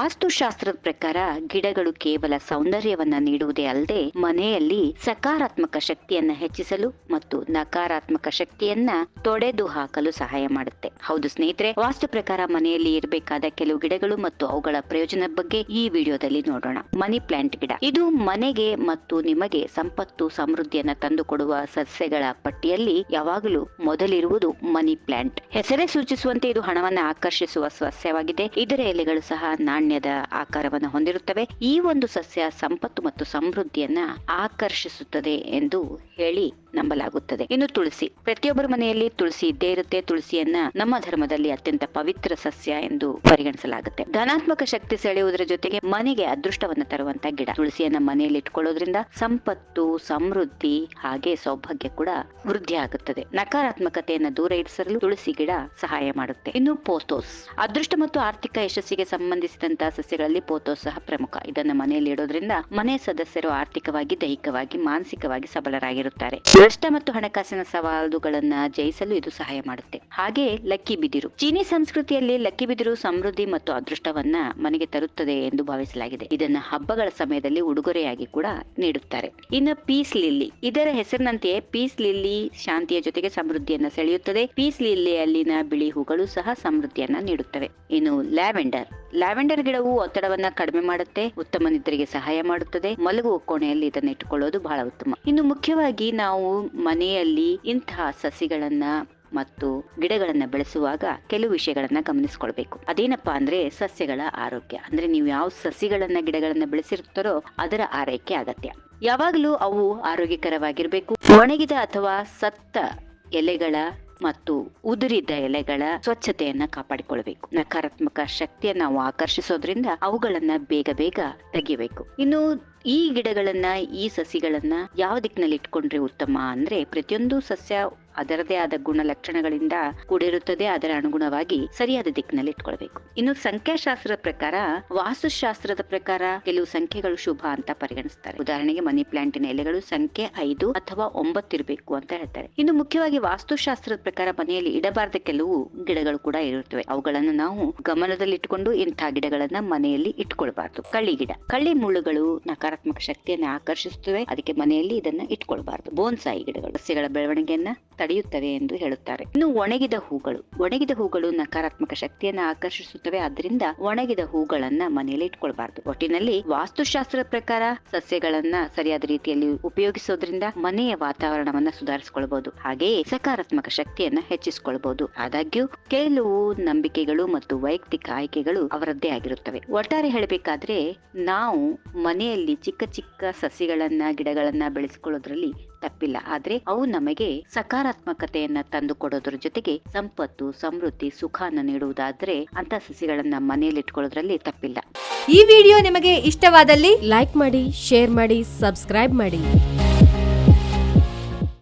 ವಾಸ್ತುಶಾಸ್ತ್ರದ ಪ್ರಕಾರ ಗಿಡಗಳು ಕೇವಲ ಸೌಂದರ್ಯವನ್ನ ನೀಡುವುದೇ ಅಲ್ಲದೆ ಮನೆಯಲ್ಲಿ ಸಕಾರಾತ್ಮಕ ಶಕ್ತಿಯನ್ನ ಹೆಚ್ಚಿಸಲು ಮತ್ತು ನಕಾರಾತ್ಮಕ ಶಕ್ತಿಯನ್ನ ತೊಡೆದು ಹಾಕಲು ಸಹಾಯ ಮಾಡುತ್ತೆ. ಹೌದು ಸ್ನೇಹಿತರೆ, ವಾಸ್ತು ಪ್ರಕಾರ ಮನೆಯಲ್ಲಿ ಇರಬೇಕಾದ ಕೆಲವು ಗಿಡಗಳು ಮತ್ತು ಅವುಗಳ ಪ್ರಯೋಜನ ಬಗ್ಗೆ ಈ ವಿಡಿಯೋದಲ್ಲಿ ನೋಡೋಣ. ಮನಿ ಪ್ಲಾಂಟ್ ಗಿಡ. ಇದು ಮನೆಗೆ ಮತ್ತು ನಿಮಗೆ ಸಂಪತ್ತು, ಸಮೃದ್ಧಿಯನ್ನ ತಂದುಕೊಡುವ ಸಸ್ಯಗಳ ಪಟ್ಟಿಯಲ್ಲಿ ಯಾವಾಗಲೂ ಮೊದಲಿರುವುದು ಮನಿ ಪ್ಲಾಂಟ್. ಹೆಸರೇ ಸೂಚಿಸುವಂತೆ ಇದು ಹಣವನ್ನ ಆಕರ್ಷಿಸುವ ಸಸ್ಯವಾಗಿದೆ. ಇದರ ಎಲೆಗಳು ಸಹ ನಾಣ್ಯದ ಆಕಾರವನ್ನು ಹೊಂದಿರುತ್ತವೆ. ಈ ಒಂದು ಸಸ್ಯ ಸಂಪತ್ತು ಮತ್ತು ಸಮೃದ್ಧಿಯನ್ನ ಆಕರ್ಷಿಸುತ್ತದೆ ಎಂದು ಹೇಳಿ ನಂಬಲಾಗುತ್ತದೆ. ಇನ್ನು ತುಳಸಿ. ಪ್ರತಿಯೊಬ್ಬರ ಮನೆಯಲ್ಲಿ ತುಳಸಿ ಇದ್ದೇ ಇರುತ್ತೆ. ತುಳಸಿಯನ್ನ ನಮ್ಮ ಧರ್ಮದಲ್ಲಿ ಅತ್ಯಂತ ಪವಿತ್ರ ಸಸ್ಯ ಎಂದು ಪರಿಗಣಿಸಲಾಗುತ್ತೆ. ಧನಾತ್ಮಕ ಶಕ್ತಿ ಸೆಳೆಯುವುದರ ಜೊತೆಗೆ ಮನೆಗೆ ಅದೃಷ್ಟವನ್ನು ತರುವಂತ ಗಿಡ. ತುಳಸಿಯನ್ನ ಮನೆಯಲ್ಲಿ ಇಟ್ಕೊಳ್ಳೋದ್ರಿಂದ ಸಂಪತ್ತು, ಸಮೃದ್ಧಿ ಹಾಗೆ ಸೌಭಾಗ್ಯ ಕೂಡ ವೃದ್ಧಿ ಆಗುತ್ತದೆ. ನಕಾರಾತ್ಮಕತೆಯನ್ನ ದೂರ ಇರಿಸಲು ತುಳಸಿ ಗಿಡ ಸಹಾಯ ಮಾಡುತ್ತೆ. ಇನ್ನು ಪೋತೋಸ್ ಅದೃಷ್ಟ ಮತ್ತು ಆರ್ಥಿಕ ಯಶಸ್ಸಿಗೆ ಸಂಬಂಧಿಸಿದಂತಹ ಸಸ್ಯಗಳಲ್ಲಿ ಪೋತೋಸ್ ಸಹ ಪ್ರಮುಖ. ಇದನ್ನ ಮನೆಯಲ್ಲಿ ಇಡೋದ್ರಿಂದ ಮನೆ ಸದಸ್ಯರು ಆರ್ಥಿಕವಾಗಿ, ದೈಹಿಕವಾಗಿ, ಮಾನಸಿಕವಾಗಿ ಸಬಲರಾಗಿರುತ್ತಾರೆ. ನಷ್ಟ ಮತ್ತು ಹಣಕಾಸಿನ ಸವಾಲುಗಳನ್ನ ಜಯಿಸಲು ಇದು ಸಹಾಯ ಮಾಡುತ್ತೆ. ಹಾಗೆ ಲಕ್ಕಿ ಬಿದಿರು. ಚೀನಿ ಸಂಸ್ಕೃತಿಯಲ್ಲಿ ಲಕ್ಕಿ ಬಿದಿರು ಸಮೃದ್ಧಿ ಮತ್ತು ಅದೃಷ್ಟವನ್ನ ಮನೆಗೆ ತರುತ್ತದೆ ಎಂದು ಭಾವಿಸಲಾಗಿದೆ. ಇದನ್ನ ಹಬ್ಬಗಳ ಸಮಯದಲ್ಲಿ ಉಡುಗೊರೆಯಾಗಿ ಕೂಡ ನೀಡುತ್ತಾರೆ. ಇನ್ನು ಪೀಸ್ ಲಿಲ್ಲಿ. ಇದರ ಹೆಸರಿನಂತೆಯೇ ಪೀಸ್ ಲಿಲ್ಲಿ ಶಾಂತಿಯ ಜೊತೆಗೆ ಸಮೃದ್ಧಿಯನ್ನ ಸೆಳೆಯುತ್ತದೆ. ಪೀಸ್ ಲಿಲ್ಲಿಯಲ್ಲಿನ ಬಿಳಿ ಹೂಗಳು ಸಹ ಸಮೃದ್ಧಿಯನ್ನ ನೀಡುತ್ತವೆ. ಇನ್ನು ಲ್ಯಾವೆಂಡರ್. ಲ್ಯಾವೆಂಡರ್ ಗಿಡವು ಒತ್ತಡವನ್ನ ಕಡಿಮೆ ಮಾಡುತ್ತೆ, ಉತ್ತಮ ನಿದ್ರೆಗೆ ಸಹಾಯ ಮಾಡುತ್ತದೆ. ಮಲಗುವ ಕೋಣೆಯಲ್ಲಿ ಇದನ್ನ ಇಟ್ಟುಕೊಳ್ಳೋದು ಬಹಳ ಉತ್ತಮ. ಇನ್ನು ಮುಖ್ಯವಾಗಿ ನಾವು ಮನೆಯಲ್ಲಿ ಇಂತಹ ಸಸಿಗಳನ್ನ ಮತ್ತು ಗಿಡಗಳನ್ನ ಬೆಳೆಸುವಾಗ ಕೆಲವು ವಿಷಯಗಳನ್ನ ಗಮನಿಸಿಕೊಳ್ಬೇಕು. ಅದೇನಪ್ಪಾ ಅಂದ್ರೆ ಸಸ್ಯಗಳ ಆರೋಗ್ಯ. ಅಂದ್ರೆ ನೀವು ಯಾವ ಸಸಿಗಳನ್ನ ಗಿಡಗಳನ್ನ ಬೆಳೆಸಿರ್ತಾರೋ ಅದರ ಆರೈಕೆ ಅಗತ್ಯ. ಯಾವಾಗಲೂ ಅವು ಆರೋಗ್ಯಕರವಾಗಿರ್ಬೇಕು. ಒಣಗಿದ ಅಥವಾ ಸತ್ತ ಎಲೆಗಳ ಮತ್ತು ಉದುರಿದ ಎಲೆಗಳ ಸ್ವಚ್ಛತೆಯನ್ನ ಕಾಪಾಡಿಕೊಳ್ಬೇಕು. ನಕಾರಾತ್ಮಕ ಶಕ್ತಿಯನ್ನ ನಾವು ಆಕರ್ಷಿಸೋದ್ರಿಂದ ಅವುಗಳನ್ನ ಬೇಗ ಬೇಗ ತೆಗಿಬೇಕು. ಇನ್ನು ಈ ಗಿಡಗಳನ್ನ, ಈ ಸಸಿಗಳನ್ನ ಯಾವ ದಿಕ್ಕಿನಲ್ಲಿ ಇಟ್ಕೊಂಡ್ರೆ ಉತ್ತಮ ಅಂದ್ರೆ ಪ್ರತಿಯೊಂದು ಸಸ್ಯ ಅದರದೇ ಆದ ಗುಣಲಕ್ಷಣಗಳಿಂದ ಕೂಡಿರುತ್ತದೆ, ಅದರ ಅನುಗುಣವಾಗಿ ಸರಿಯಾದ ದಿಕ್ಕಿನಲ್ಲಿ ಇಟ್ಕೊಳ್ಬೇಕು. ಇನ್ನು ಸಂಖ್ಯಾಶಾಸ್ತ್ರದ ಪ್ರಕಾರ, ವಾಸ್ತುಶಾಸ್ತ್ರದ ಪ್ರಕಾರ ಕೆಲವು ಸಂಖ್ಯೆಗಳು ಶುಭ ಅಂತ ಪರಿಗಣಿಸ್ತಾರೆ. ಉದಾಹರಣೆಗೆ ಮನಿ ಪ್ಲಾಂಟಿನ ಎಲೆಗಳು ಸಂಖ್ಯೆ ಐದು ಅಥವಾ ಒಂಬತ್ತಿರಬೇಕು ಅಂತ ಹೇಳ್ತಾರೆ. ಇನ್ನು ಮುಖ್ಯವಾಗಿ ವಾಸ್ತುಶಾಸ್ತ್ರದ ಪ್ರಕಾರ ಮನೆಯಲ್ಲಿ ಇಡಬಾರದ ಕೆಲವು ಗಿಡಗಳು ಕೂಡ ಇರುತ್ತವೆ. ಅವುಗಳನ್ನು ನಾವು ಗಮನದಲ್ಲಿಟ್ಟುಕೊಂಡು ಇಂತಹ ಗಿಡಗಳನ್ನ ಮನೆಯಲ್ಲಿ ಇಟ್ಕೊಳ್ಬಾರ್ದು. ಕಳ್ಳಿ ಗಿಡ. ಕಳ್ಳಿ ಮುಳ್ಳುಗಳು ನಕಾರಾತ್ಮಕ ಶಕ್ತಿಯನ್ನು ಆಕರ್ಷಿಸುತ್ತವೆ. ಅದಕ್ಕೆ ಮನೆಯಲ್ಲಿ ಇದನ್ನ ಇಟ್ಕೊಳ್ಬಾರ್ದು. ಬೋನ್ಸಾಯಿ ಗಿಡಗಳು. ಸಸ್ಯಗಳ ಬೆಳವಣಿಗೆಯನ್ನ ತಡೆಯುತ್ತವೆ ಎಂದು ಹೇಳುತ್ತಾರೆ. ಇನ್ನು ಒಣಗಿದ ಹೂಗಳು. ಒಣಗಿದ ಹೂಗಳು ನಕಾರಾತ್ಮಕ ಶಕ್ತಿಯನ್ನ ಆಕರ್ಷಿಸುತ್ತವೆ. ಆದ್ದರಿಂದ ಒಣಗಿದ ಹೂಗಳನ್ನ ಮನೆಯಲ್ಲಿ ಇಟ್ಕೊಳ್ಬಾರ್ದು. ಒಟ್ಟಿನಲ್ಲಿ ವಾಸ್ತುಶಾಸ್ತ್ರದ ಪ್ರಕಾರ ಸಸ್ಯಗಳನ್ನ ಸರಿಯಾದ ರೀತಿಯಲ್ಲಿ ಉಪಯೋಗಿಸೋದ್ರಿಂದ ಮನೆಯ ವಾತಾವರಣವನ್ನ ಸುಧಾರಿಸಿಕೊಳ್ಬಹುದು. ಹಾಗೆಯೇ ಸಕಾರಾತ್ಮಕ ಶಕ್ತಿಯನ್ನ ಹೆಚ್ಚಿಸಿಕೊಳ್ಬಹುದು. ಆದಾಗ್ಯೂ ಕೆಲವು ನಂಬಿಕೆಗಳು ಮತ್ತು ವೈಯಕ್ತಿಕ ಆಯ್ಕೆಗಳು ಅವರದ್ದೇ ಆಗಿರುತ್ತವೆ. ಒಟ್ಟಾರೆ ಹೇಳಬೇಕಾದ್ರೆ ನಾವು ಮನೆಯಲ್ಲಿ ಚಿಕ್ಕ ಚಿಕ್ಕ ಸಸಿಗಳನ್ನ ಗಿಡಗಳನ್ನ ಬೆಳೆಸಿಕೊಳ್ಳೋದ್ರಲ್ಲಿ ತಪ್ಪಿಲ್ಲ. ಆದ್ರೆ ಅವು ನಮಗೆ ಸಕಾರಾತ್ಮಕತೆಯನ್ನ ತಂದು ಕೊಡೋದ್ರ ಜೊತೆಗೆ ಸಂಪತ್ತು, ಸಮೃದ್ಧಿ, ಸುಖಾನ ನೀಡುವುದಾದ್ರೆ ಅಂತ ಸಸಿಗಳನ್ನ ಮನೆಯಲ್ಲಿ ಇಟ್ಕೊಳ್ಳೋದ್ರಲ್ಲಿ ತಪ್ಪಿಲ್ಲ. ಈ ವಿಡಿಯೋ ನಿಮಗೆ ಇಷ್ಟವಾದಲ್ಲಿ ಲೈಕ್ ಮಾಡಿ, ಶೇರ್ ಮಾಡಿ, ಸಬ್ಸ್ಕ್ರೈಬ್ ಮಾಡಿ.